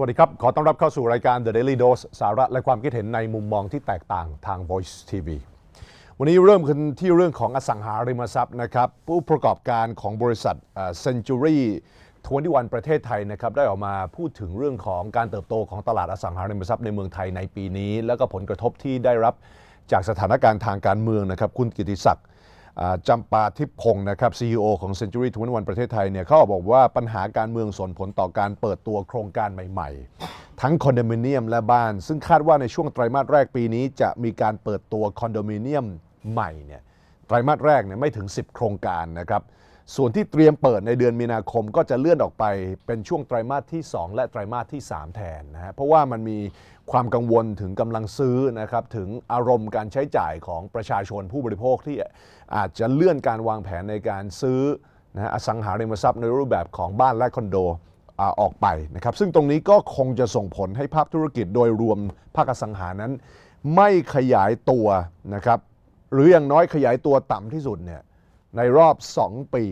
สวัสดีครับ ขอต้อนรับเข้าสู่รายการ The Daily Dose สาระและความคิดเห็นในมุมมองที่แตกต่างทาง Voice TV วันนี้เริ่มกันที่เรื่องของอสังหาริมทรัพย์นะครับผู้ประกอบการของบริษัท Century 21 ประเทศไทยนะครับได้ออกมาพูดถึงเรื่องของการเติบโตของตลาดอสังหาริมทรัพย์ในเมืองไทยในปีนี้ แล้วก็ผลกระทบที่ได้รับจากสถานการณ์ทางการเมืองนะครับคุณกิติศักดิ์ จำปาทิพพงศ์นะครับ CEO ของ Century 21 ประเทศไทยเนี่ยเขาบอกว่าปัญหาการเมืองส่งผลต่อการเปิดตัวโครงการใหม่ ๆ ทั้งคอนโดมิเนียมและบ้าน ซึ่งคาดว่าในช่วงไตรมาสแรกปีนี้จะมีการเปิดตัวคอนโดมิเนียมใหม่เนี่ยไตรมาสแรกเนี่ยไม่ถึง 10 โครงการนะครับ ส่วนที่เตรียมเปิดในเดือนมีนาคมก็จะเลื่อนออกไปเป็นช่วงไตรมาสที่ 2 และไตรมาสที่ 3 แทนนะฮะเพราะว่ามันมีความกังวลถึงกำลังซื้อนะครับถึงอารมณ์การใช้จ่ายของประชาชนผู้บริโภคที่อาจจะเลื่อนการวางแผนในการซื้อนะอสังหาริมทรัพย์ในรูปแบบของบ้านและคอนโดออกไปนะครับซึ่งตรงนี้ก็คงจะส่งผลให้ภาคธุรกิจโดยรวมภาคอสังหานั้น ไม่ขยายตัวนะครับหรืออย่างน้อยขยายตัวต่ำที่สุดเนี่ย ในรอบ 2 ปี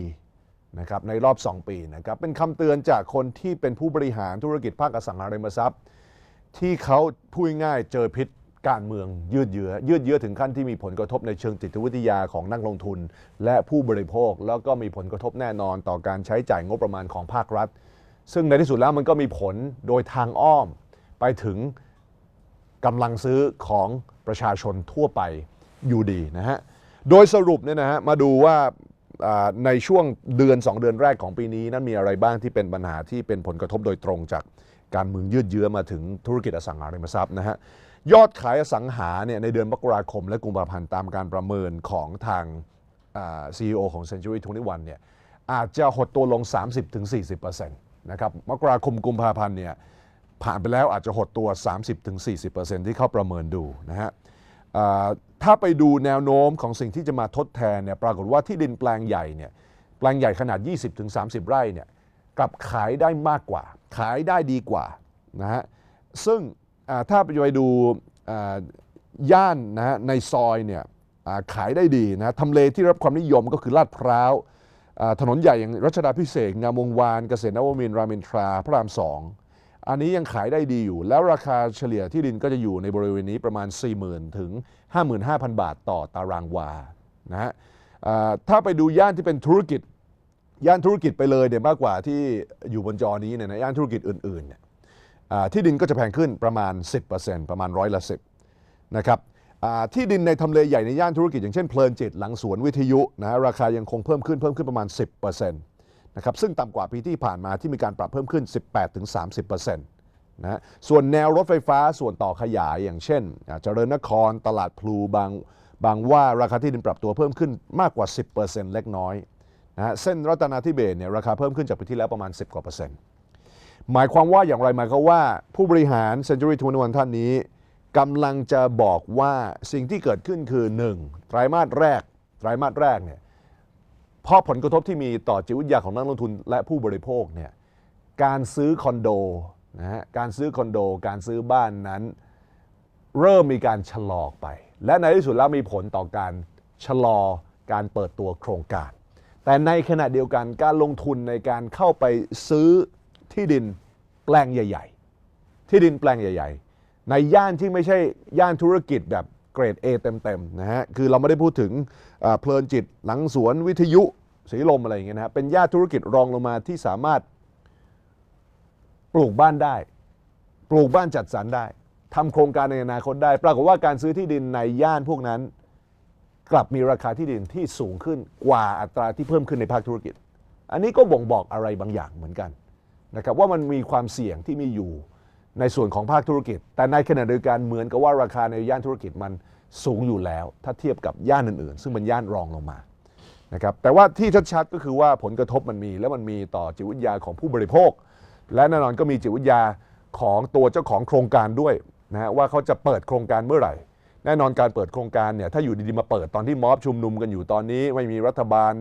นะครับในรอบ 2 ปีนะครับเป็นคำเตือนจากคนที่เป็นผู้บริหารธุรกิจภาคอสังหาริมทรัพย์ ที่เขาพูดง่ายเจอพิษการเมืองยืดเยื้อยืดเยื้อถึงขั้นที่มีผลกระทบในเชิงจิตวิทยาของนักลงทุน และผู้บริโภค แล้วก็มีผลกระทบแน่นอนต่อการใช้จ่ายงบประมาณของภาครัฐ ซึ่งในที่สุดแล้วมันก็มีผลโดยทางอ้อม ไปถึงกำลังซื้อของประชาชนทั่วไปอยู่ดีนะฮะ โดยสรุปเนี่ยนะฮะมาดูว่าในช่วงเดือน 2 เดือนแรกของปีนี้นั้นมีอะไรบ้างที่เป็นปัญหาที่เป็นผลกระทบโดยตรงจากการเมืองยืดเยื้อมาถึงธุรกิจอสังหาริมทรัพย์นะฮะยอดขายอสังหาเนี่ยในเดือนมกราคมและกุมภาพันธ์ตามการประเมินของทางอ่า CEO ของ Century 21เนี่ยอาจจะหดตัวลง 30-40%นะครับมกราคมกุมภาพันธ์เนี่ยผ่านไปแล้วอาจจะหดตัว 30-40%ที่เข้าประเมินดูนะฮะ ถ้าไปดูแนวโน้มของสิ่งที่จะมาทดแทนเนี่ยปรากฏว่าที่ดินแปลงใหญ่เนี่ยแปลงใหญ่ขนาด 20-30 ไร่เนี่ยกลับขายได้มากกว่า ขายได้ดีกว่านะฮะซึ่งถ้าไปดูย่านนะฮะในซอยเนี่ยขายได้ดีนะทำเลที่รับความนิยมก็คือลาดพร้าวถนนใหญ่อย่างรัชดาพิเศษงามวงวานเกษตรนวมินทร์รามอินทราพระรามสอง อันนี้ยังขายได้ดีอยู่ แล้วราคาเฉลี่ยที่ดินก็จะอยู่ในบริเวณนี้ประมาณ 40,000 ถึง 55,000 บาทต่อตารางวานะฮะถ้าไปดูย่านที่เป็นธุรกิจ ย่านธุรกิจไปเลยเนี่ยมากกว่าที่อยู่บนจอนี้เนี่ยนะย่านธุรกิจอื่นๆเนี่ยที่ดินก็จะแพงขึ้นประมาณ 10%ประมาณร้อยละ10นะครับที่ดินในทำเลใหญ่ในย่านธุรกิจอย่างเช่นเพลินจิตหลังสวนวิทยุนะฮะราคายังคงเพิ่มขึ้นเพิ่มขึ้นประมาณ 10%นะครับซึ่งต่ำกว่าปีที่ผ่านมาที่มีการปรับเพิ่มขึ้น 18-30%นะฮะส่วนแนวรถไฟฟ้าส่วนต่อขยายอย่างเช่นเจริญนครตลาดพลูบางบางว่าราคาที่ดินปรับตัวเพิ่มขึ้นมากกว่า 10%เล็กน้อยนะฮะเส้นรัตนาธิเบศเนี่ยราคาเพิ่มขึ้นจากปีที่แล้วประมาณ 10 กว่าเปอร์เซ็นต์หมายความว่าอย่างไรหมายความว่าผู้บริหาร Century 21 ท่านนี้กำลังจะบอกว่าสิ่งที่เกิดขึ้นคือ 1. ไตรมาสแรก ไตรมาสแรกเนี่ย เพราะผลกระทบที่มีต่อจิตวิทยาของนักลงทุนและผู้บริโภคเนี่ยการซื้อคอนโดนะฮะการซื้อคอนโด การซื้อบ้านนั้น เริ่มมีการชะลอไป และในที่สุดแล้วมีผลต่อการชะลอการเปิดตัวโครงการ แต่ในขณะเดียวกันการลงทุนในการเข้าไปซื้อที่ดินแปลงใหญ่ ๆ ที่ดินแปลงใหญ่ ๆ ในย่านที่ไม่ใช่ย่านธุรกิจแบบ เกรด A เต็มๆนะฮะคือเราไม่ได้พูดถึงเอ่อเพลินจิตหลังสวนวิทยุสีลมอะไรอย่างเงี้ยนะฮะเป็นย่านธุรกิจรองลงมาที่สามารถปลูกบ้านได้ ปลูกบ้านจัดสรรได้ทำโครงการในอนาคตได้ ปรากฏว่าการซื้อที่ดินในย่านพวกนั้น กลับมีราคาที่ดินที่สูงขึ้นกว่าอัตราที่เพิ่มขึ้นในภาคธุรกิจ อันนี้ก็บ่งบอกอะไรบางอย่างเหมือนกันนะครับว่ามันมีความเสี่ยงที่มีอยู่ ในส่วนของภาคธุรกิจ แต่ในขณะเดียวกันเหมือนกับว่าราคาในย่านธุรกิจมันสูงอยู่แล้ว ถ้าเทียบกับย่านอื่นๆ ซึ่งเป็นย่านรองลงมานะครับแต่ว่าที่ชัดๆก็คือว่าผลกระทบมันมี และมันมีต่อจิตวิทยาของผู้บริโภค และแน่นอนก็มีจิตวิทยาของตัวเจ้าของโครงการด้วยนะฮะว่าเขาจะเปิดโครงการเมื่อไหร่ แน่นอนการเปิดโครงการเนี่ยถ้าอยู่ดีๆมาเปิดตอนที่ม็อบชุมนุมกันอยู่ตอนนี้ ไม่มีรัฐบาล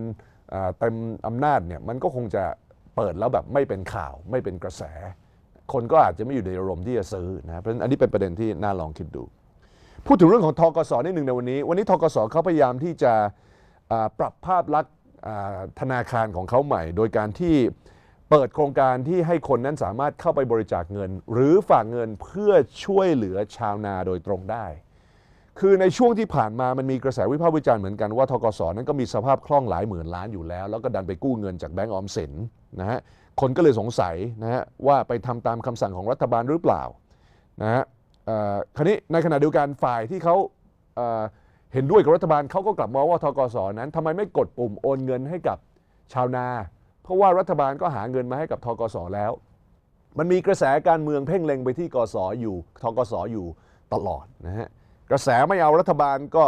เต็มอำนาจเนี่ยมันก็คงจะเปิดแล้วแบบไม่เป็นข่าวไม่เป็นกระแส คนก็อาจจะไม่อยู่ในอารมณ์ที่จะซื้อนะเพราะฉะนั้นอันนี้เป็นประเด็นที่น่าลองคิดดู พูดถึงเรื่องของทกสนิดหนึ่งในวันนี้ วันนี้ทกสเขาพยายามที่จะปรับภาพลักษณ์ธนาคารของเขาใหม่ โดยการที่เปิดโครงการที่ให้คนนั้นสามารถเข้าไปบริจาคเงิน หรือฝากเงินเพื่อช่วยเหลือชาวนาโดยตรงได้ คือในช่วงที่ผ่านมามันมีกระแสวิพากษ์วิจารณ์เหมือนกันว่าทกสนั้นก็มีสภาพคล่องหลายหมื่นล้านอยู่แล้ว แล้วก็ดันไปกู้เงินจากแบงก์ออมสินนะฮะ คนก็เลยสงสัยนะฮะว่าไปทำตามคำสั่งของรัฐบาลหรือเปล่านะฮะคราวนี้ในขณะเดียวกันฝ่ายที่เขาเเห็นด้วยกับรัฐบาลเขาก็กลับมองว่าทกสนั้นทำไมไม่กดปุ่มโอนเงินให้กับชาวนา เพราะว่ารัฐบาลก็หาเงินมาให้กับทกสแล้ว มันมีกระแสการเมืองเพ่งเล็งไปที่กสอยู่ทกสอยู่ตลอดนะฮะกระแสไม่เอารัฐบาลก็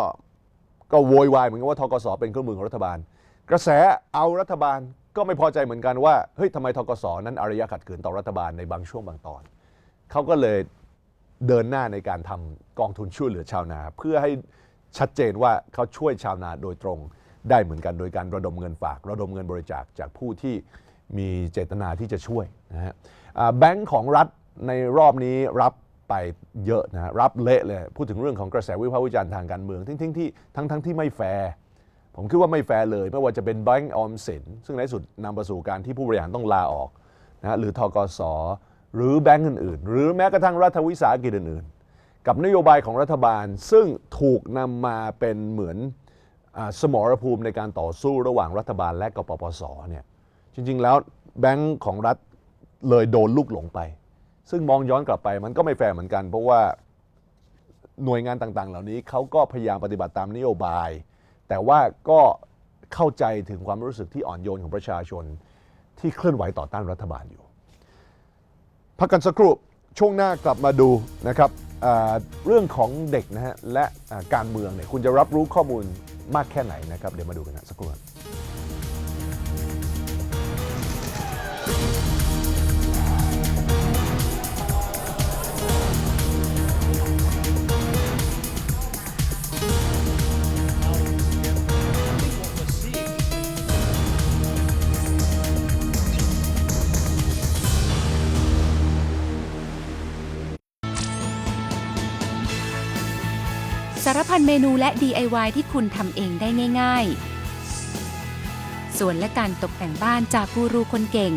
ก็โวยวายเหมือนกันว่าทกสเป็นเครื่องมือของรัฐบาล กระแสเอารัฐบาลก็ไม่พอใจเหมือนกันว่าเฮ้ยทำไมทกสนั้นอารยะขัดขืนต่อรัฐบาลในบางช่วงบางตอน เขาก็เลยเดินหน้าในการทำกองทุนช่วยเหลือชาวนา เพื่อให้ชัดเจนว่าเขาช่วยชาวนาโดยตรงได้เหมือนกันโดยการระดมเงินฝาก ระดมเงินบริจาคจากผู้ที่มีเจตนาที่จะช่วยนะฮะอ่าแบงก์ของรัฐในรอบนี้รับไปเยอะนะฮะรับเละเลยพูดถึงเรื่องของกระแสวิพากษ์วิจารณ์ทางการเมืองทั้งๆที่ทั้งทั้งที่ไม่แฟร์ ผมคิดว่าไม่แฟร์เลย ไม่ว่าจะเป็นแบงก์ออมสิน ซึ่งในที่สุดนำไปสู่การที่ผู้บริหารต้องลาออกนะฮะหรือทกสหรือแบงก์อื่นๆ หรือแม้กระทั่งรัฐวิสาหกิจอื่นๆ กับนโยบายของรัฐบาลซึ่งถูกนำมาเป็นเหมือนอสมรภูมิในการต่อสู้ระหว่างรัฐบาลและกปปสเนี่ยจริงๆแล้วแบงก์ของรัฐเลยโดนลูกหลงไป ซึ่งมองย้อนกลับไปมันก็ไม่แฟร์เหมือนกัน เพราะว่าหน่วยงานต่างๆ เหล่านี้เขาก็พยายามปฏิบัติตามนโยบาย แต่ว่าก็เข้าใจถึงความรู้สึกที่อ่อนโยนของประชาชนที่เคลื่อนไหวต่อต้านรัฐบาลอยู่ พักกันสักครู่ช่วงหน้ากลับมาดูนะครับเรื่องของเด็กนะฮะและการเมืองเนี่ยคุณจะรับรู้ข้อมูลมากแค่ไหนนะครับ เดี๋ยวมาดูกันนะสักครู่ารพันเมนูและ DIY ที่คุณทำเองได้ง่าย ๆ ส่วนและการตกแต่งบ้านจากกูรูคนเก่ง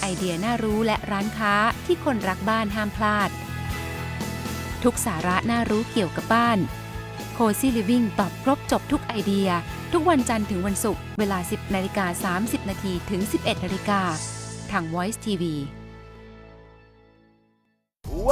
ไอเดียน่ารู้และร้านค้าที่คนรักบ้านห้ามพลาด ทุกสาระน่ารู้เกี่ยวกับบ้าน Cozy Living ตอบครบจบทุกไอเดีย ทุกวันจันทร์ถึงวันศุกร์เวลา 10นาฬิกา30นาทีถึง 11นาฬิกาทาง Voice TV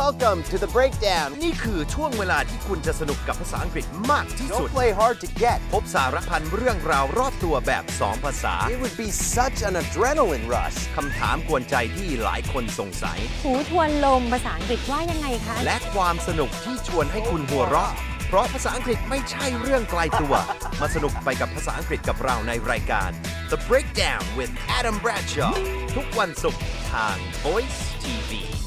Welcome to the breakdown. นี่คือช่วงเวลาที่คุณจะสนุกกับภาษาอังกฤษมากที่สุด Don't play hard to get. พบสารพันเรื่องราวรอบตัวแบบ 2 ภาษา It would be such an adrenaline rush. คำถามกวนใจที่หลายคนสงสัย หูทวนลมภาษาอังกฤษว่ายังไงคะ และความสนุกที่ชวนให้คุณหัวเราะ เพราะภาษาอังกฤษไม่ใช่เรื่องไกลตัว มาสนุกไปกับภาษาอังกฤษกับเราในรายการ The Breakdown with Adam Bradshaw ทุกวันศุกร์ทาง Voice TV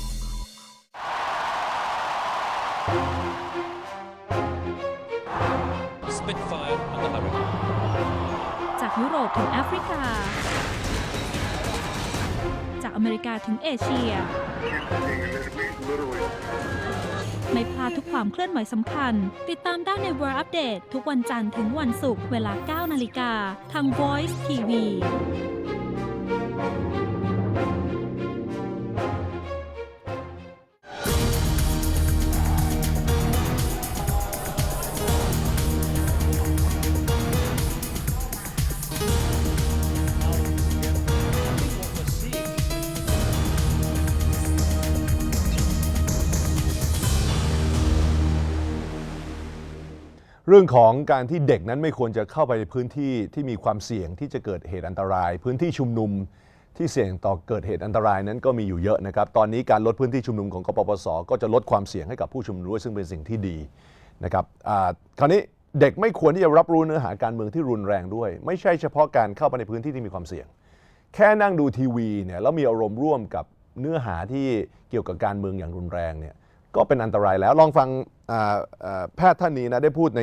อเมริกาถึงเอเชีย ไม่พลาดทุกความเคลื่อนไหวสำคัญ ติดตามได้ใน World Update ทุกวันจันทร์ถึงวันศุกร์เวลา 9 นาฬิกา ทาง Voice TV เรื่องของการที่เด็กนั้นไม่ควรจะเข้าไปในพื้นที่ที่มีความเสี่ยงที่จะเกิดเหตุอันตราย พื้นที่ชุมนุมที่เสี่ยงต่อเกิดเหตุอันตรายนั้นก็มีอยู่เยอะนะครับ ตอนนี้การลดพื้นที่ชุมนุมของกปปส ก็จะลดความเสี่ยงให้กับผู้ชุมนุมด้วยซึ่งเป็นสิ่งที่ดีนะครับคราวนี้เด็กไม่ควรที่จะรับรู้เนื้อหาการเมืองที่รุนแรงด้วย ไม่ใช่เฉพาะการเข้าไปในพื้นที่ที่มีความเสี่ยง แค่นั่งดูทีวีเนี่ยแล้วมีอารมณ์ร่วมกับเนื้อหาที่เกี่ยวกับการเมืองอย่างรุนแรงเนี่ย ก็เป็นอันตรายแล้วลองฟังแพทย์ท่านนี้นะได้พูดใน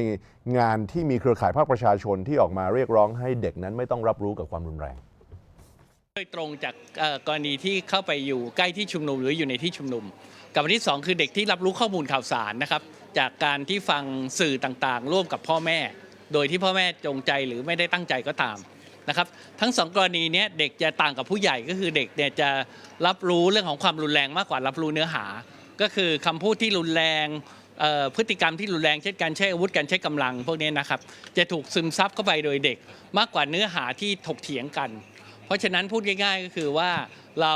งานที่มีเครือข่ายภาคประชาชนที่ออกมาเรียกร้องให้เด็กนั้นไม่ต้องรับรู้กับความรุนแรงโดยตรงจากกรณีที่เข้าไปอยู่ใกล้ที่ชุมนุมหรืออยู่ในที่ชุมนุม กับอันที่สองคือเด็กที่รับรู้ข้อมูลข่าวสารนะครับ จากการที่ฟังสื่อต่างๆ ร่วมกับพ่อแม่ โดยที่พ่อแม่จงใจหรือไม่ได้ตั้งใจก็ตามนะครับ ทั้งสองกรณีเนี้ยเด็กจะต่างกับผู้ใหญ่ก็คือเด็กเนี่ยจะรับรู้เรื่องของความรุนแรงมากกว่ารับรู้เนื้อหา ก็คือคำพูดที่รุนแรงเอ่อพฤติกรรมที่รุนแรงเช่นการใช้อาวุธการใช้กำลังพวกนี้นะครับ จะถูกซึมซับเข้าไปโดยเด็ก มากกว่าเนื้อหาที่ถกเถียงกัน เพราะฉะนั้นพูดง่ายๆก็คือว่าเรา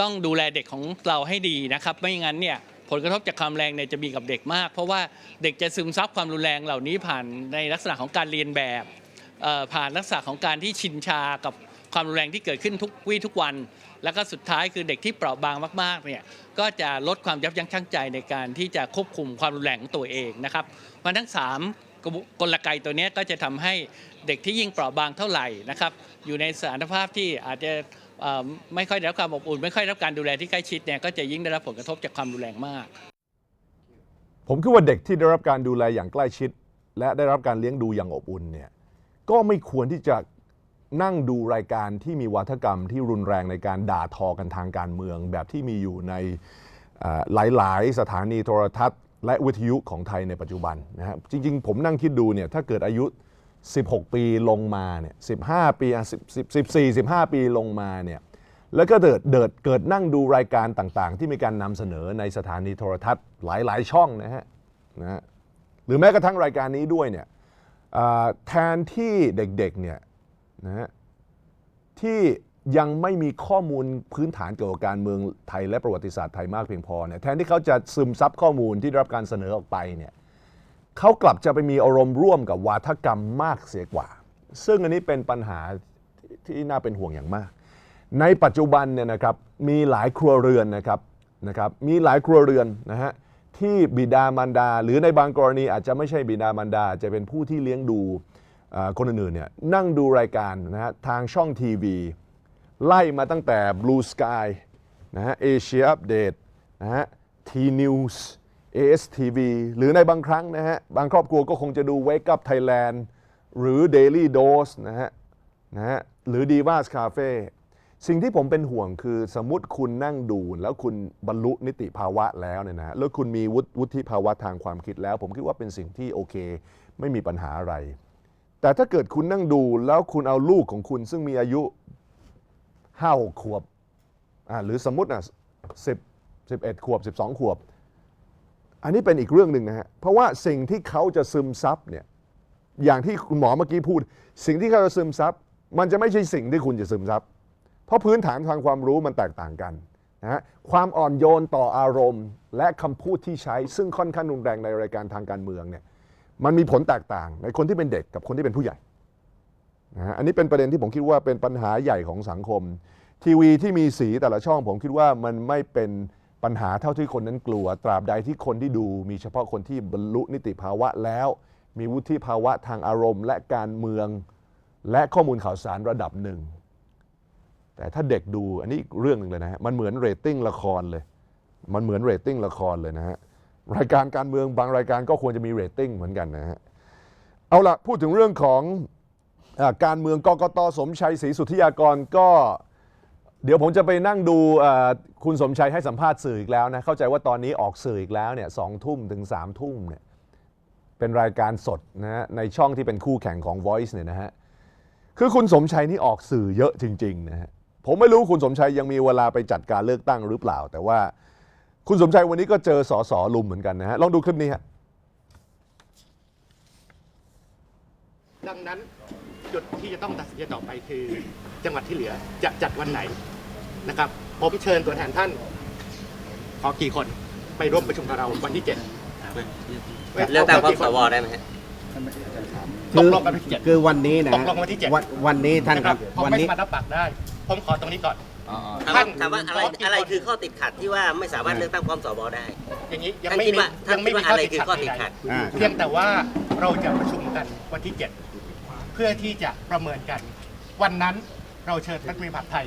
ต้องดูแลเด็กของเราให้ดีนะครับ ไม่งั้นเนี่ยผลกระทบจากความแรงเนี่ยจะมีกับเด็กมาก เพราะว่าเด็กจะซึมซับความรุนแรงเหล่านี้ผ่านในลักษณะของการเรียนแบบเอ่อผ่านลักษณะของการที่ชินชากับความรุนแรงที่เกิดขึ้นทุกวี่ทุกวัน แล้วก็สุดท้ายคือเด็กที่เปราะบางมากๆเนี่ยก็จะลดความยับยั้งชั่งใจในการที่จะควบคุมความรุนแรงของตัวเองนะครับมันทั้งสามกลไกตัวนี้ก็จะทำให้เด็กที่ยิ่งเปราะบางเท่าไหร่นะครับ อยู่ในสถานภาพที่อาจจะไม่ค่อยได้รับความอบอุ่น ไม่ค่อยได้รับการดูแลที่ใกล้ชิดเนี่ยก็จะยิ่งได้รับผลกระทบจากความรุนแรงมาก ผมคิดว่าเด็กที่ได้รับการดูแลอย่างใกล้ชิด และได้รับการเลี้ยงดูอย่างอบอุ่นเนี่ยก็ไม่ควรที่จะ นั่งดูรายการที่มีวัฒกรรมที่รุนแรงในการด่าทอกันทางการเมือง แบบที่มีอยู่ในหลาย ๆ สถานีโทรทัศน์ และวิทยุของไทยในปัจจุบันนะครับจริง ๆ ผมนั่งคิดดูเนี่ยถ้าเกิดอายุ 16 ปีลงมาเนี่ย15 ปีอะ10 14 15 ปีลงมาเนี่ยแล้วก็เดิดเดิดเกิดนั่งดูรายการต่าง ๆ ที่มีการนำเสนอในสถานีโทรทัศน์หลาย ๆ ช่องนะฮะนะฮะหรือแม้กระทั่งรายการนี้ด้วยเนี่ยแทนที่เด็ก ๆ เนี่ย นะฮะที่ยังไม่มีข้อมูลพื้นฐานเกี่ยวกับการเมืองไทยและประวัติศาสตร์ไทยมากเพียงพอเนี่ยแทนที่เขาจะซึมซับข้อมูลที่ได้รับการเสนอออกไปเนี่ยเขากลับจะไปมีอารมณ์ร่วมกับวาทกรรมมากเสียกว่า ซึ่งอันนี้เป็นปัญหาที่น่าเป็นห่วงอย่างมาก ในปัจจุบันเนี่ยนะครับมีหลายครัวเรือนนะครับนะครับมีหลายครัวเรือนนะฮะที่บิดามารดา หรือในบางกรณีอาจจะไม่ใช่บิดามารดาจะเป็นผู้ที่เลี้ยงดู คนอื่นๆเนี่ยนั่งดูรายการนะฮะทางช่องทีวี ไล่มาตั้งแต่ Blue Sky นะฮะ Asia Update นะฮะ T News ASTV หรือในบางครั้งนะฮะบางครอบครัวก็คงจะดู Wake Up Thailand หรือ Daily Dose นะฮะนะฮะหรือ Divas Cafe สิ่งที่ผมเป็นห่วงคือสมมติคุณนั่งดูแล้วคุณบรรลุนิติภาวะแล้วเนี่ยนะฮะแล้วคุณมีวุฒิภาวะทางความคิดแล้ว ผมคิดว่าเป็นสิ่งที่โอเค ไม่มีปัญหาอะไร แต่ถ้าเกิดคุณนั่งดูแล้วคุณเอาลูกของคุณซึ่งมีอายุห้าหกขวบอ่าหรือสมมติอะสิบสิบเอ็ดขวบสิบสองขวบ อันนี้เป็นอีกเรื่องหนึ่งนะฮะ เพราะว่าสิ่งที่เขาจะซึมซับเนี่ยอย่างที่คุณหมอเมื่อกี้พูด สิ่งที่เขาจะซึมซับมันจะไม่ใช่สิ่งที่คุณจะซึมซับเพราะพื้นฐานทางความรู้มันแตกต่างกันนะฮะความอ่อนโยนต่ออารมณ์ และคำพูดที่ใช้ซึ่งค่อนข้างรุนแรงในรายการทางการเมืองเนี่ย มันมีผลแตกต่างในคนที่เป็นเด็กกับคนที่เป็นผู้ใหญ่นะฮะอันนี้เป็นประเด็นที่ผมคิดว่าเป็นปัญหาใหญ่ของสังคม ทีวีที่มีสีแต่ละช่องผมคิดว่ามันไม่เป็นปัญหาเท่าที่คนนั้นกลัว ตราบใดที่คนที่ดูมีเฉพาะคนที่บรรลุนิติภาวะแล้ว มีวุฒิภาวะทางอารมณ์ และการเมือง และข้อมูลข่าวสารระดับหนึ่ง แต่ถ้าเด็กดูอันนี้อีกเรื่องหนึ่งเลยนะฮะมันเหมือนเรตติ้งละครเลย มันเหมือนเรตติ้งละครเลยนะฮะ รายการการเมืองบางรายการก็ควรจะมีเรตติ้งเหมือนกันนะฮะเอาละพูดถึงเรื่องของอการเมืองกกตสมชัยศรีสุทธิยากรก็ เดี๋ยวผมจะไปนั่งดูคุณสมชัยให้สัมภาษณ์สื่ออีกแล้วนะเข้าใจว่าตอนนี้ออกสื่ออีกแล้วเนี่ยสองทุ่มถึงสามทุ่มเนี่ยเป็นรายการสดนะฮะในช่องที่เป็นคู่แข่งของ Voice เนี่ยนะฮะคือคุณสมชัยนี่ออกสื่อเยอะจริงๆนะฮะผมไม่รู้คุณสมชัยยังมีเวลาไปจัดการเลือกตั้งหรือเปล่า แต่ว่า คุณสมชัยวันนี้ก็เจอสอสอลุมเหมือนกันนะฮะ ลองดูคลิปนี้ฮะ ดังนั้นจุดที่จะต้องตัดสินใจต่อไปคือ จังหวัดที่เหลือจะจัดวันไหนนะครับ ผมเชิญตัวแทนท่าน ขอกี่คนไปร่วมประชุมกับเราวันที่เจ็ดเลือกตั้งพร้อมสวได้ไหมฮะ ตกลงกันวันที่เจ็ด คือวันนี้นะตกลงวันที่เจ็ด วันวันนี้ท่านนะคครัรับบผมวันไม่นี้ สามารถรับปากได้ ผมขอตรงนี้ก่อน ถามท่าว่านถามว่าอะไรขอกี่อะไรคนคือข้อติดขัดที่ว่าไม่สามารถเลือกตั้งพร้อมสวได้ อย่างนี้ยังท่านไม่คิดมีว่าท่านยังไม่คิดมีว่าข้อะอไรติดคือขัดข้อติดใดขัดอ่าๆเพียงแต่ว่าเราจะประชุมกันวันที่เจ็ดเพื่อที่จะประเมินกัน วันนั้นเราเชิญรัฐมนตรีมหาดไทย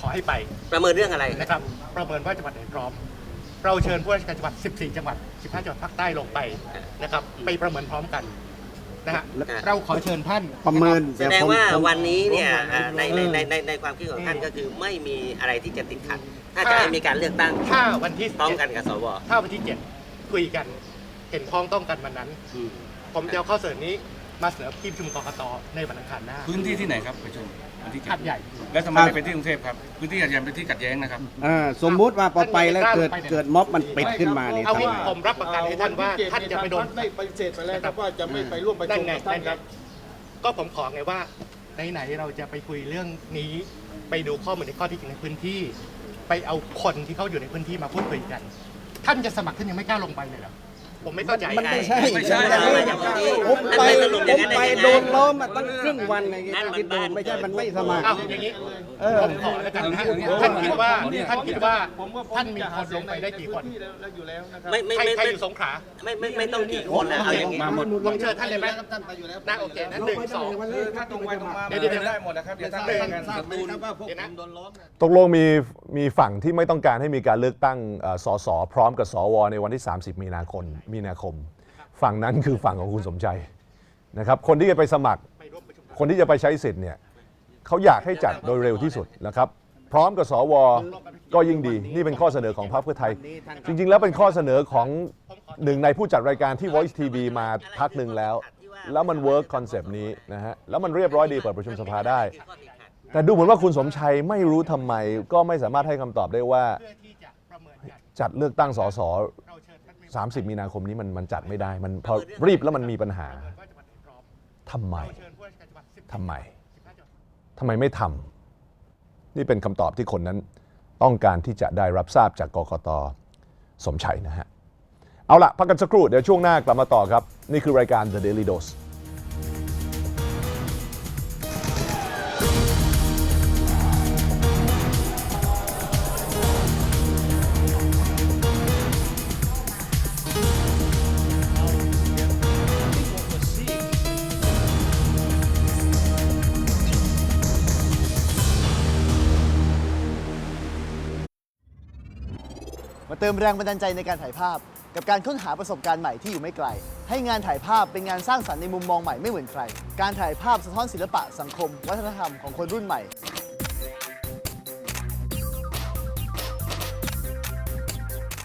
ขอให้ไปประเมินเรื่องอะไร นะครับ ประเมินว่าจังหวัดไหนพร้อม เราเชิญผู้ราชการจังหวัด 14 จังหวัด 15 จังหวัดภาคใต้ลงไปนะครับ ไปประเมินพร้อมกัน นะฮะอ่าเราขอเชิญท่าน ประเมินแสดงว่าผมผมวันนี้เนี่ยอ่าในในเออในในในความคิดของท่านก็คือไม่มีอะไรที่จะติดขัดถ้าถ้าจะให้มีการเลือกตั้งถ้าวันที่พร้อมกันกับสว ถ้าวันที่7คุยกัน เห็นพ้องต้องกันวันนั้น ผมจะเอาข้อเสนอนี้ มาเสนอที่ประชุมกกตในวันอังคารหน้า พื้นที่ที่ไหนครับประชุมวันที่เจ็ดหัดใหญ่ แล้วทำไมไม่เป็นที่กรุงเทพครับ พื้นที่หัดใหญ่เป็นที่ขัดแย้งนะครับ อ่าสมมุติว่าพอไปแล้วเกิดท่านไม่ได้กล้าลงไปเนี่ยเกิดม็อบมันปิดขึ้นมาเนี่ยเอาทำงี้ไง ผมรับประกันให้ท่านว่าท่านจะไม่โดนได้ปฏิเสธไปแล้วครับว่าจะไม่ไปร่วมประนั่ชุนมไงกับท่านั่นนคไงรับ ก็ผมขอไงว่าไหนๆเราจะไปคุยเรื่องนี้ ไปดูข้อมูลในข้อที่จริงในพื้นที่ ไปเอาคนที่เขาอยู่ในพื้นที่มาพูดคุยกัน ท่านจะสมัครท่านยังไม่กล้าลงไปเลยเหรอ ผมไม่เข้าใจมันไม่ใช่ไม่ใช่ผมไปมันไม่สรุปอผย่างมนั้นได้ไปยังไงโดนล้อมมาตั้งครึ่งวันไงนั่นมันคิดดูบ้านไม่ใช่มันไม่สมัครเอาอย่างนี้เออผมขอแล้วกันนะท่านคิดว่าท่านคิดว่าท่านมีคนลงไปได้กี่คนแล้วอยู่แล้วนะครับไม่ไม่ใครไม่ใครไม่อยู่สงขลาไม่ไม่ไม่ต้องกี่คนนะเอาอย่างนี้มาหมดลองเชิญท่านเลยไหมท่านไปอยู่แล้วน่าโอเคนะหนึ่งสองถ้าตรงไปตรงมาเดี๋ยวเดี๋ยวได้หมดนะครับอย่าตั้งหนึ่งกันทราบไหมครับว่าพวกเดี๋ยวผนะมโดนล้อมตกลงมีมีฝั่งที่ไม่ต้องการให้มีการเลือกตั้งเอ่อสสพร้อมกับสวในวันที่ 30 มีนาคมมีนาคม ฝั่งนั้นคือฝั่งของคุณสมชัยนะครับคนที่จะไปสมัครคนที่จะไปใช้สิทธิ์เนี่ยเขาอยากให้จัดโดยเร็วที่สุดนะครับพร้อมกับสวก็ยิ่งดี นี่เป็นข้อเสนอของพรรคเพื่อไทย จริง ๆ แล้วเป็นข้อเสนอของหนึ่งในผู้จัดรายการที่ Voice TV มาพักหนึ่งแล้ว แล้วมันเวิร์กคอนเซปต์นี้นะฮะแล้วมันเรียบร้อยดีเปิดประชุมสภาได้ แต่ดูเหมือนว่าคุณสมชัยไม่รู้ทำไม ก็ไม่สามารถให้คำตอบได้ว่าจัดเลือกตั้งสส 30 มีนาคมนี้มันมันจัดไม่ได้ มันพอรีบแล้วมันมีปัญหาว่าจังหวัดไหนพร้อมทำไมเราเชิญผู้ราชการจังหวัดสิบทำไมสิบห้าจังหวัดทำไมไม่ทำนี่เป็นคำตอบที่คนนั้นต้องการที่จะได้รับทราบจากกกตสมชัยนะฮะ เอาละพักกันสักครู่ เดี๋ยวช่วงหน้ากลับมาต่อครับ นี่คือรายการ The Daily Dose ติมแรงบันดาลใจในการถ่ายภาพ กับการค้นหาประสบการณ์ใหม่ที่อยู่ไม่ไกล ให้งานถ่ายภาพเป็นงานสร้างสรรค์ในมุมมองใหม่ไม่เหมือนใคร การถ่ายภาพสะท้อนศิลปะสังคม วัฒนธรรมของคนรุ่นใหม่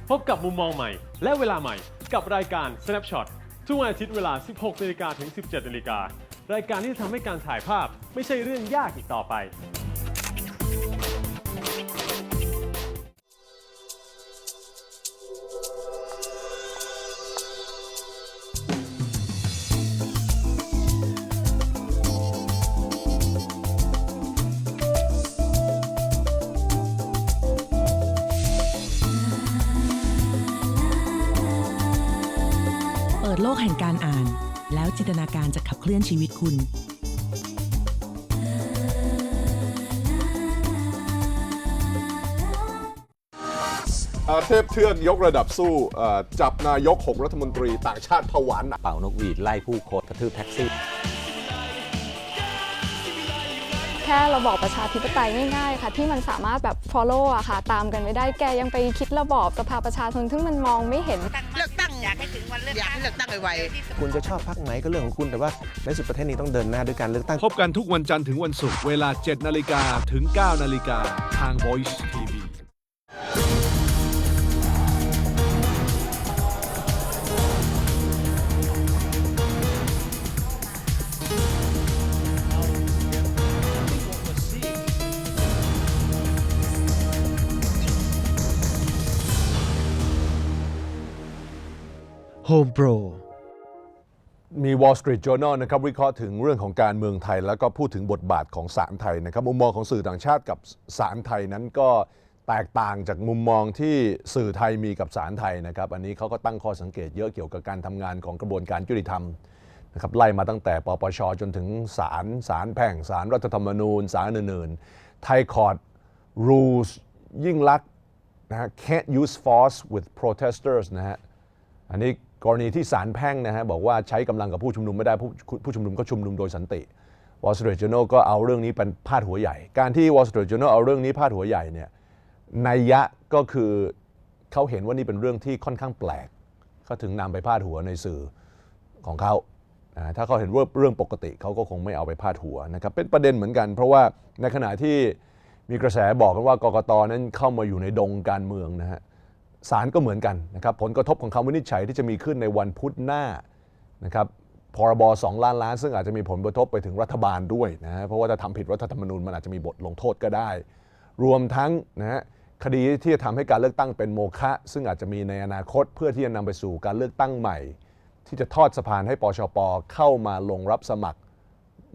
พบกับมุมมองใหม่ และเวลาใหม่กับรายการ Snapshot ทุกวันอาทิตย์เวลา 16นาฬิกาถึง 17นาฬิการายการที่จะทำให้การถ่ายภาพไม่ใช่เรื่องยากอีกต่อไป จินตนาการจะขับเคลื่อนชีวิตคุณเทพเทือกยกระดับสู้จับนายก 6 รัฐมนตรีต่างชาติผวานหนักเป่านกหวีดไล่ผู้คนกระทืบแท็กซี่ แค่เราบอกประชาธิปไตยง่ายๆค่ะ ที่มันสามารถแบบ follow อะค่ะ ตามกันไม่ได้แกยังไปคิดระบอบสภาประชาชนซึ่งมันมองไม่เห็นเลือกตั้ง อยากให้ถึงวันเลือกตั้งอยากให้เลือกตั้งไวคุณจะชอบพักไหนก็เรื่องของคุณแต่ว่าในสุดประเทศนี้ต้องเดินหน้าด้วยการเลือกตั้ง พบกันทุกวันจันทร์ถึงวันศุกร์เวลา 7 นาฬิกาถึง 9 นาฬิกาทาง Voice TV โฮมโปรมี Wall Street Journal นะครับวิเคราะห์ถึงเรื่องของการเมืองไทย แล้วก็พูดถึงบทบาทของศาลไทยนะครับมุมมองของสื่อต่างชาติกับศาลไทยนั้นก็แตกต่างจากมุมมองที่สื่อไทยมีกับศาลไทยนะครับ อันนี้เขาก็ตั้งข้อสังเกตเยอะเกี่ยวกับการทำงานของกระบวนการยุติธรรมนะครับไล่มาตั้งแต่ปปชจนถึงศาลศาลแพ่งศาลรัฐธรรมนูญศาลอื่นๆไทยคอร์ด rules ยิ่งลักษณ์นะฮะ can't use force with protesters นะฮะอันนี้ กรณีที่ศาลแพ่งนะฮะบอกว่าใช้กำลังกับผู้ชุมนุมไม่ได้ผู้ผู้ชุมนุมก็ชุมนุมโดยสันติ Wall Street Journal ก็เอาเรื่องนี้เป็นพาดหัวใหญ่ การที่ Wall Street Journal เอาเรื่องนี้พาดหัวใหญ่เนี่ยนัยยะก็คือเขาเห็นว่านี่เป็นเรื่องที่ค่อนข้างแปลกเขาถึงนำไปพาดหัวในสื่อของเขาอ่าถ้าเขาเห็นว่าเรื่องปกติเขาก็คงไม่เอาไปพาดหัวนะครับเป็นประเด็นเหมือนกัน เพราะว่าในขณะที่มีกระแสบอกกันว่ากกตนั้นเข้ามาอยู่ในดงการเมืองนะฮะ ศาลก็เหมือนกันนะครับผลกระทบของคำวินิจฉัยที่จะมีขึ้นในวันพุธหน้านะครับพรบ2ล้านล้าน ซึ่งอาจจะมีผลกระทบไปถึงรัฐบาลด้วยนะเพราะว่าถ้าทำผิดรัฐธรรมนูญมันอาจจะมีบทลงโทษก็ได้ รวมทั้งนะฮะคดีที่จะทำให้การเลือกตั้งเป็นโมฆะซึ่งอาจจะมีในอนาคตเพื่อที่จะนำไปสู่การเลือกตั้งใหม่ ที่จะทอดสะพานให้ปชปเข้ามาลงรับสมัคร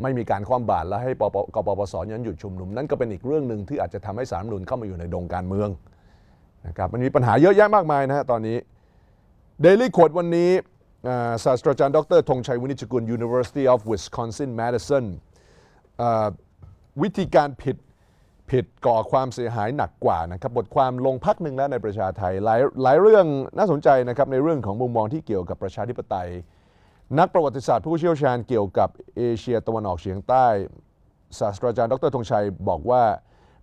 ไม่มีการคว่ำบาตรและให้ปปกปปสยันหยุดชุมนุมนั่นก็เป็นอีกเรื่องหนึ่งที่อาจจะทำให้สารรัฐธรรมนูญเข้ามาอยู่ในดงการเมือง นะครับมันมีปัญหาเยอะแยะมากมายนะฮะตอนนี้ Daily Quote วันนี้ศาสตราจารย์ดรธงชัยวินิจกุล University of Wisconsin Madison วิธีการผิดผิดก่อความเสียหายหนักกว่านะครับบทความลงพักหนึ่งแล้วในประชาไทยหลายหลายเรื่องน่าสนใจนะครับในเรื่องของมุมมองที่เกี่ยวกับประชาธิปไตย นักประวัติศาสตร์ผู้เชี่ยวชาญเกี่ยวกับเอเชียตะวันออกเฉียงใต้ศาสตราจารย์ ดรธงชัยบอกว่า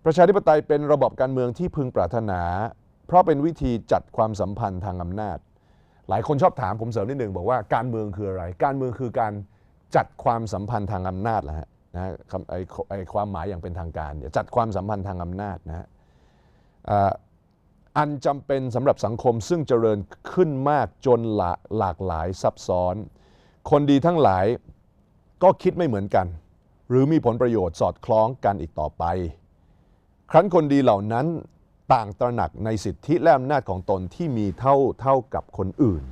ประชาธิปไตยเป็นระบบการเมืองที่พึงปรารถนา เพราะเป็นวิธีจัดความสัมพันธ์ทางอำนาจ หลายคนชอบถามผมเสริมนิดหนึ่งบอกว่าการเมืองคืออะไร การเมืองคือการจัดความสัมพันธ์ทางอำนาจแหละฮะนะไอไอความหมายอย่างเป็นทางการเนี่ยจัดความสัมพันธ์ทางอำนาจนะฮะอันจำเป็นสำหรับสังคมซึ่งเจริญขึ้นมากจนหลาหลากหลายซับซ้อน คนดีทั้งหลายก็คิดไม่เหมือนกัน หรือมีผลประโยชน์สอดคล้องกันอีกต่อไป ครั้นคนดีเหล่านั้น ต่างตระหนักในสิทธิและอำนาจของตนที่มีเท่าเท่ากับคนอื่น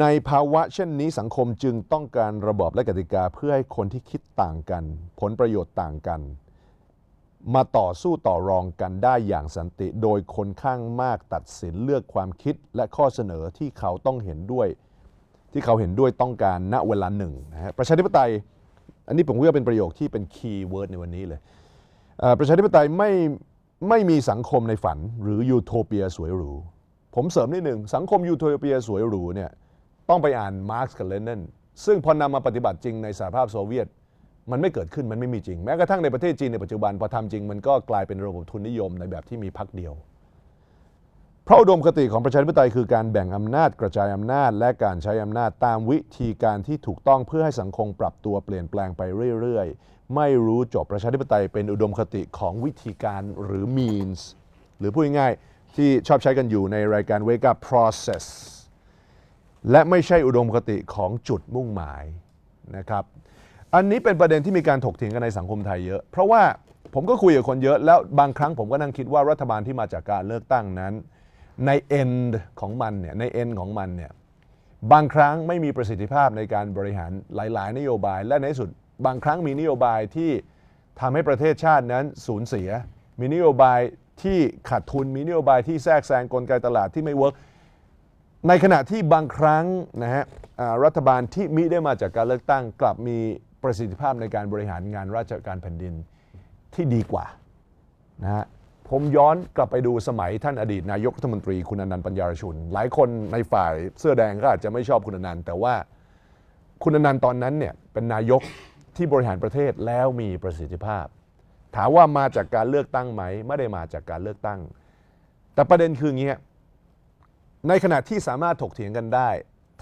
ในภาวะเช่นนี้สังคมจึงต้องการระบอบและกติกาเพื่อให้คนที่คิดต่างกัน ผลประโยชน์ต่างกัน มาต่อสู้ต่อรองกันได้อย่างสันติ โดยคนข้างมากตัดสินเลือกความคิดและข้อเสนอที่เขาต้องเห็นด้วย ที่เขาเห็นด้วยต้องการณเวลาหนึ่งนะฮะประชาธิปไตย อันนี้ผมว่าเป็นประโยคที่เป็นคีย์เวิร์ดในวันนี้เลยประชาธิปไตยไม่ ไม่มีสังคมในฝันหรือยูโทเปียสวยหรู ผมเสริมนิดหนึ่งสังคมยูโทเปียสวยหรูเนี่ยต้องไปอ่านมาร์กส์กับเลนินซึ่งพอนำมาปฏิบัติจริงในสหภาพโซเวียต มันไม่เกิดขึ้นมันไม่มีจริง แม้กระทั่งในประเทศจีนในปัจจุบันพอทำจริงมันก็กลายเป็นระบบทุนนิยมในแบบที่มีพรรคเดียว ราะอุดมคติของประชาธิปไตยคือการแบ่งอำนาจกระจายอำนาจ และการใช้อำนาจตามวิธีการที่ถูกต้องเพื่อให้สังคมปรับตัวเปลี่ยนแปลงไปเรื่อยๆ ไม่รู้จบประชาธิปไตยเป็นอุดมคติของวิธีการหรือ means หรือพูดง่ายๆที่ชอบใช้กันอยู่ในรายการ Wake Up Process และไม่ใช่อุดมคติของจุดมุ่งหมายนะครับ อันนี้เป็นประเด็นที่มีการถกเถียงกันในสังคมไทยเยอะ เพราะว่าผมก็คุยกับคนเยอะแล้วบางครั้งผมก็นั่งคิดว่ารัฐบาลที่มาจากการเลือกตั้งนั้น ใน end ของมันเนี่ยใน end ของมันเนี่ยบางครั้งไม่มีประสิทธิภาพในการบริหารหลาย ๆ นโยบาย และในสุดบางครั้งมีนโยบายที่ทำให้ประเทศชาตินั้นสูญเสีย มีนโยบายที่ขาดทุนมีนโยบายที่แทรกแซงกลไกตลาดที่ไม่เวิร์กในขณะที่บางครั้งนะฮะรัฐบาลที่มิได้มาจากการเลือกตั้ง กลับมีประสิทธิภาพในการบริหารงานราชการแผ่นดินที่ดีกว่านะฮะ ผมย้อนกลับไปดูสมัยท่านอดีตนายกรัฐมนตรีคุณอนันต์ปัญญารชุน หลายคนในฝ่ายเสื้อแดงก็อาจจะไม่ชอบคุณอนันต์แต่ว่าคุณอนันต์ตอนนั้นเนี่ยเป็นนายกที่บริหารประเทศแล้วมีประสิทธิภาพ ถามว่ามาจากการเลือกตั้งไหมไม่ได้มาจากการเลือกตั้ง แต่ประเด็นคืออย่างนี้ในขณะที่สามารถถกเถียงกันได้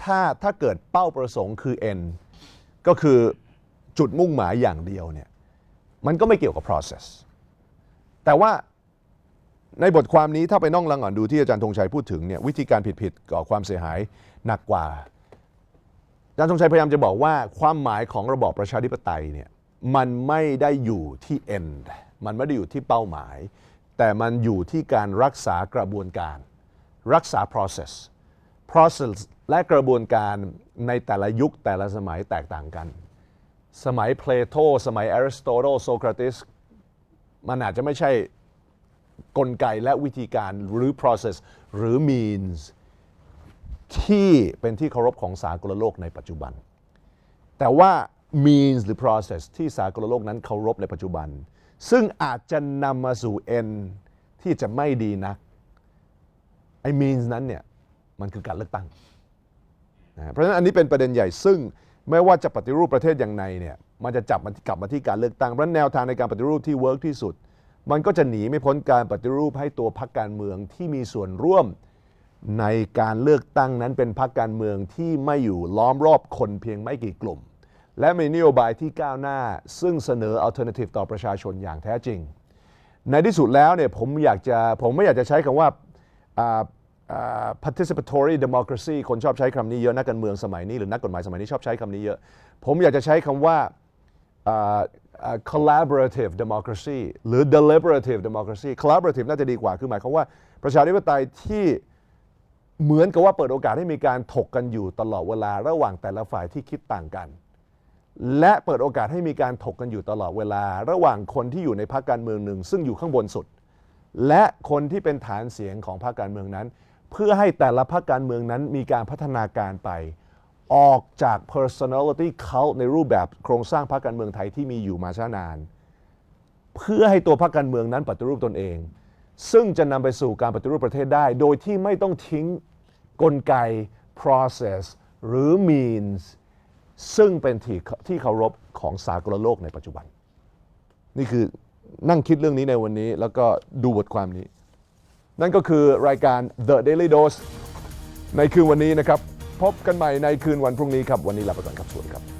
ถ้าถ้าเกิดเป้าประสงค์คือ N ก็คือจุดมุ่งหมายอย่างเดียวเนี่ยมันก็ไม่เกี่ยวกับ process แต่ว่า ในบทความนี้ถ้าไปน่องลังอ่อนดูที่อาจารย์ธงชัยพูดถึงเนี่ยวิธีการผิดๆก่อความเสียหายหนักกว่าอาจารย์ธงชัยพยายามจะบอกว่าความหมายของระบอบประชาธิปไตยเนี่ยมันไม่ได้อยู่ที่ end มันไม่ได้อยู่ที่เป้าหมาย แต่มันอยู่ที่การรักษากระบวนการ รักษา process process และกระบวนการในแต่ละยุคแต่ละสมัยแตกต่างกัน สมัยเพลโตสมัยอริสโตเติลโซเคราติสมันอาจจะไม่ใช่ กลไกและวิธีการหรือ process หรือ means ที่เป็นที่เคารพของสากลโลกในปัจจุบัน แต่ว่า means หรือ process ที่สากลโลกนั้นเคารพในปัจจุบัน ซึ่งอาจจะนำมาสู่ end ที่จะไม่ดีนักไอ้ means นั้นเนี่ยมันคือการเลือกตั้งนะเพราะฉะนั้นอันนี้เป็นประเด็นใหญ่ซึ่งไม่ว่าจะปฏิรูปประเทศอย่างไรเนี่ยมันจะจับมันกลับมาที่การเลือกตั้งเพราะแนวทางในการปฏิรูปที่เวิร์กที่สุด มันก็จะหนีไม่พ้นการปฏิรูปให้ตัวพรรคการเมืองที่มีส่วนร่วม ในการเลือกตั้งนั้นเป็นพรรคการเมืองที่ไม่อยู่ล้อมรอบคนเพียงไม่กี่กลุ่ม และมีนโยบายที่ก้าวหน้า ซึ่งเสนอ alternative ต่อประชาชนอย่างแท้จริง ในที่สุดแล้วเนี่ยผมอยากจะผมไม่อยากจะใช้คำว่าอ่าอ่า participatory democracy คนชอบใช้คำนี้เยอะนักการเมืองสมัยนี้หรือนักกฎหมายสมัยนี้ชอบใช้คำนี้เยอะ ผมอยากจะใช้คำว่า collaborative democracy หรือ deliberative democracy collaborative น่าจะดีกว่า คือหมายความว่าประชาธิปไตยที่เหมือนกับว่าเปิดโอกาสให้มีการถกกันอยู่ตลอดเวลาระหว่างแต่ละฝ่ายที่คิดต่างกัน และเปิดโอกาสให้มีการถกกันอยู่ตลอดเวลา ระหว่างคนที่อยู่ในพรรคการเมืองหนึ่ง ซึ่งอยู่ข้างบนสุด และคนที่เป็นฐานเสียงของพรรคการเมืองนั้น เพื่อให้แต่ละพรรคการเมืองนั้นมีการพัฒนาการไป ออกจาก personality cult ในรูปแบบโครงสร้างพรรคการเมืองไทยที่มีอยู่มาช้านาน เพื่อให้ตัวพรรคการเมืองนั้นปฏิรูปตนเอง ซึ่งจะนำไปสู่การปฏิรูปประเทศได้ โดยที่ไม่ต้องทิ้งกลไก process หรือ means ซึ่งเป็นที่ที่เคารพของสากลโลกในปัจจุบัน นี่คือนั่งคิดเรื่องนี้ในวันนี้แล้วก็ดูบทความนี้ นั่นก็คือรายการ The Daily Dose ในคืนวันนี้นะครับ พบกันใหม่ในคืนวันพรุ่งนี้ครับ วันนี้ลาไปก่อนครับสวัสดีครับ